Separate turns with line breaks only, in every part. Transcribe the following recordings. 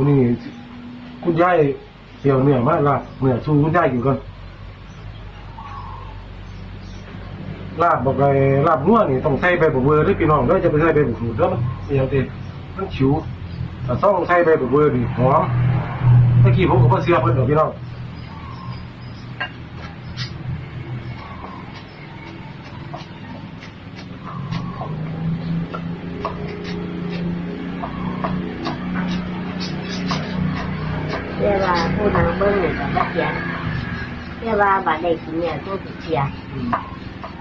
วันนี้คุณยายเสียวเนี่ยมาลาบเนี่ยสู้คุณยายกินก่อนลาบบอกไงลาบนัวนี่ต้องใส่ใบบักเวอร์หรือพี่น้องด้วยจะไปใส่ใบบักหูดแล้วมันเสียวติมันฉิวแต่ต้องใส่ใบบักเวอร์นี่หอมเมื่อกี้ผมก็บ่เสียเพิ่นดอกพี่น้อง
ผู้นางเบิ้งนี่กับเสียเรียกว่าบาดได้กินเนี่ยตัวสิเสีย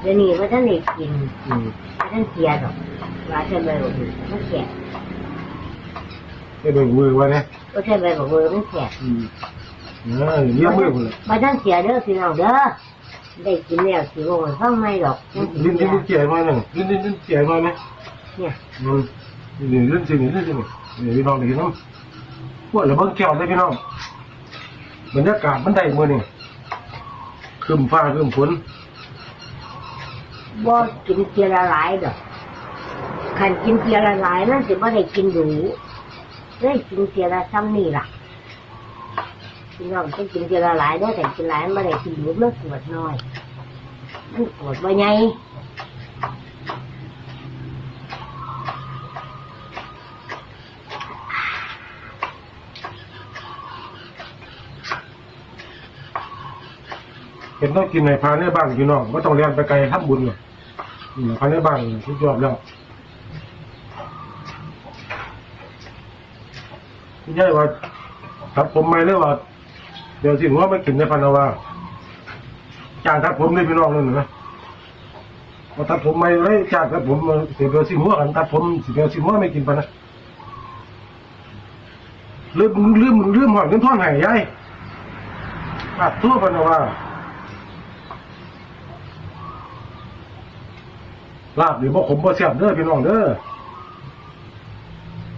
เดี๋ยวนี้ว่าท่านได้กิน
อืม
ว่าท่านเสียดอกว่าท่านใบบอกมือมันแก่
ใส่ใบบักเวอร์ไว้นะ
ว่าท่านใบบอกมือมันแก่
อืมเออเลี้ยงมือพุ่นเลย
ว่าท่านเสียเด้อพี่น้องเด้อได้กินแล้วสิว่าฟังไม่ดอกจังสิ
ลิ้น
เสี
ลิ้
ย
นเจียมาหนึ่งลิ้นลิ้นลิ้นเจียมาไหม
เนี่ย
อืมนี่ลิ้นสินี่ลิ้นสินี่นี่พี่น้องได้ยินน้ำพวกเราเบิ่งแก้วเลยพี่น้อง บรรยากาศมันได้เมื้อนี่ครึมฟ้าครึมฝน
บ่กินเทียละหลายดอกคันกินเทียละหลายมันสิบ่ได้กินดูได้กินเทียละซ้ำนี่ล่ะพี่น้องต้องกินเทียละหลายเด้แต่กินหลายไม่ได้กินดูมันปวดน้อยมันปวดบ่ใหญ่
เห็นต้องกินในพาในบ้านพี่น้องบ่ต้องเรียนไปไกลทำบุญหรอกอืมพาในบ้านทุกยอดแล้วคุณยายว่าตัดผมไหมหรือว่า เดี๋ยวสิหัวไม่กินในพันาว่าจ้างตัดผมเลยพี่น้องนั่นนะมาตัดผมไม่เลยจ้างตัดผมเสียเดียวสิหัวกันตัดผมเสียเดียวสิหัวไม่กินปนะลืมลืมลืมหอดเงินทอนหายยายตัดทั่วพันาว่า ลาบหรือบ่ขมบ่เสียบเด้อพี่น้องเด้อ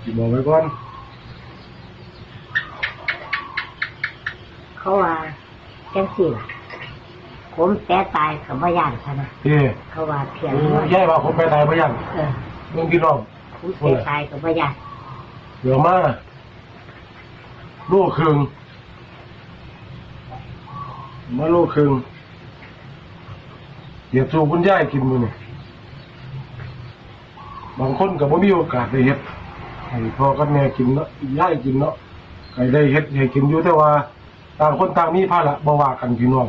สิบอกไว้ก่อน
เขาว่าจังสี่ล่ะผมแต่ตายกับบ่ย่านพะนะ
เอ้
เขาว่าเพียง
ยายว่าผมไปตายบ่ยัง
เออ
เมืองพี่น้อง
ผมแต่ตายกับบ่ย่าน
เดี๋ยวมาโลูกครึ่งมาโลูกครึ่งเดี๋ยวสูคุณยายกินมือนี่ บางคนก็บ่มีโอกาสได้เฮ็ดให้พ่อกับแม่กินเนาะยายกินเนาะก็ได้เฮ็ดให้กินอยู่แต่ว่าต่างคนต่างมีภาระบ่ว่ากันพี่น้อง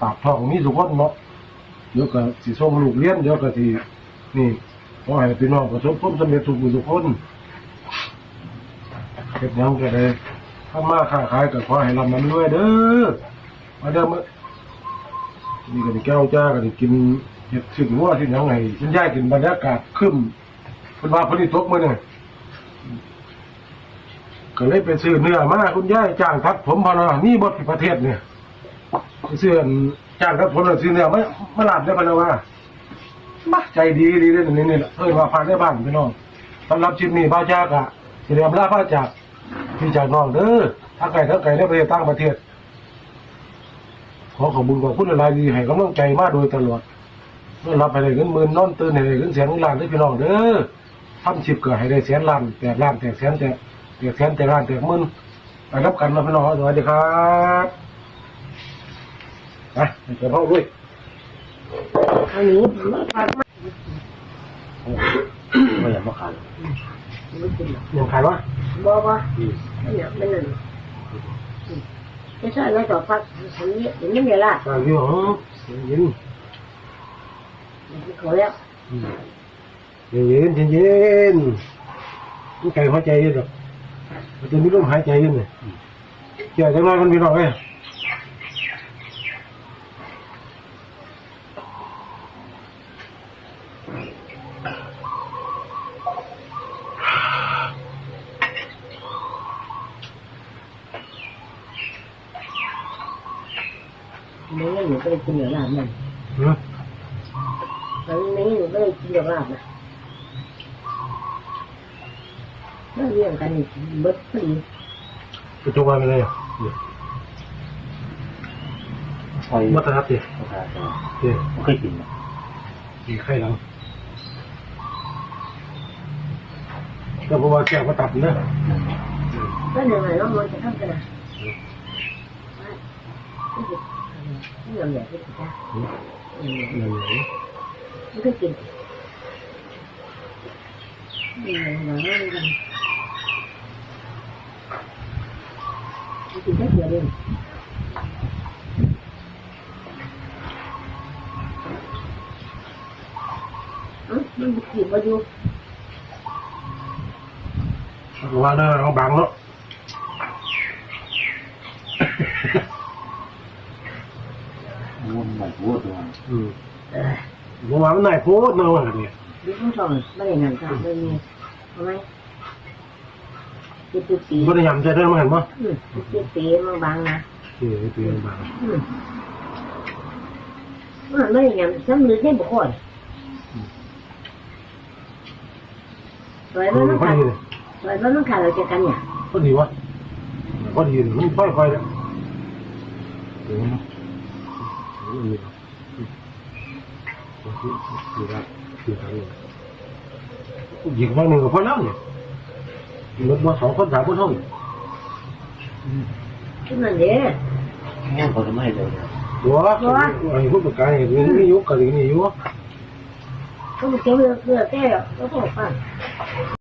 ปากท้องมีสุขคนเนาะเดี๋ยวก็สิส่งลูกเรียนเดี๋ยวก็สินี่ขอให้พี่น้องประสบความสำเร็จทุกผู้ทุกคนเก็บหยังก็ได้ถ้ามาค้าขายก็ขอให้ลำมันรวยเด้อมาเด้อมื้อนี่ก็ได้แก้วจ้าก็ได้กินเห็ดถึงว่าที่ยังไงฉันย้ายกินบรรยากาศขึ้น เพิ่นว่าเพิ่นสิตกมื้อนี่ก็เลยไปซื้อเนื้อมาคุณยายจ้างทัดผมพอนะนี่บ่ผิดประเทศเนี่ยไปซื้ออันจ้างทัดผมแล้วซื้อเนื้อมามาลาบได้พะนะว่ามาใจดีดีเด้อนี่นี่แหละเพิ่นว่าพาได้บ้านพี่น้องสำหรับคลิปนี้บ้าจากอะสิเรียมลาพระจากพี่จากน้องเด้อถ้าไก่ถ้าไก่ในประเทศต่างประเทศ ขอขอบคุญขอบคุณหลายๆดีให้กำลังใจมาโดยตลอดเมื่อรับให้ได้เงินหมื่นนอนตื่นให้ได้เงินแสนเงินล้านได้อพี่น้องเด้อ ทำชิปก็ให้ได้แสนล้านแตกล้านแตกแสนแตกแตกแสนแตกล้านแตกหมื่นไปรับกันนะพี่น้องสวัสดีครับไปไปเจอพ่อด้วย
อันนี้ฟังมา
ไม่อยากมาขาย
ไม่กินหรอก
ยังขายวะ
บ่บ่ไม่หนักไม่นั่นจะใช่แล้วต่อพักทำนี้อย่างนี้เดี๋ยวล่ะ
ตาอยู่หรอเย็น
ขอแล้ว
เย็นเย็นเย็นเย็นมันไก่หัวใจเย็นหรอกมันจะมีลมหายใจเย็นเลยเกี่ยวจังไรกันพี่น้องเอ้ย
ไม่งั้นหนูก็ได้กินเดี๋ยวลาบนั่น
เนาะ
แล้วไม่งั้นหนูก็ได้กินเดี๋ยวลาบนะ แล้วเรื่องกันนี่เบิดพอดี
ไปจงวางไปเลยอะเนี่ย
ใช่
มัตนัดดิ
ราคาจะ
เดี๋ยว
ไม่เคยกินนะ
มีไข่หลังก็เพราะว่าแก้วก็ตัดเนอะ
ก็เหนื่อยแล้วมันจะทำกันนะนี่เราอยากกินจ้ะ
นั่นไง
มันก็กินนี่เราเราเรากันกินได้เดียวเองมันขีดมาอยู่
ว่าเด้อเอาบังเนาะ
วนแบบวัวตัว
อืม
เออ
ผมว่ามันนายโพดเนาะว่าเนี่ย
ดูผู้ชมไม่ได้นั่นจ้ะไม่มีทำไมตีตีตี
บ่ได้ยำใจเด้อมาเห็นบ่
ตีตีมันบางนะ
นี่ตีมันบัง
มันไม่ได้ยังซ้ำลึกได้บุคคลสวย
เอ
มัน
อ
ต้อง
พอ
ขาด
ดีเลย
สวยมันต้องขาดเราจะกันเนี่ย
พอดีวะพอดีเลยมันค่อยๆแล้วเดี๋ยวนะนี่นี่นี่ครับนี่ครับหญิงวันหนึ่งกับพ่อแล้วเนี่ย รถมาสองคนสามคนเท่านี้
ที่มันเด้
แง่ผลไม้เลย
ตัวไอ้พวกประกาศนี่มียุคกันนี่อยู่
ก็มันเกี่ยวกับเกลือแก้วแล้วก็ฟัง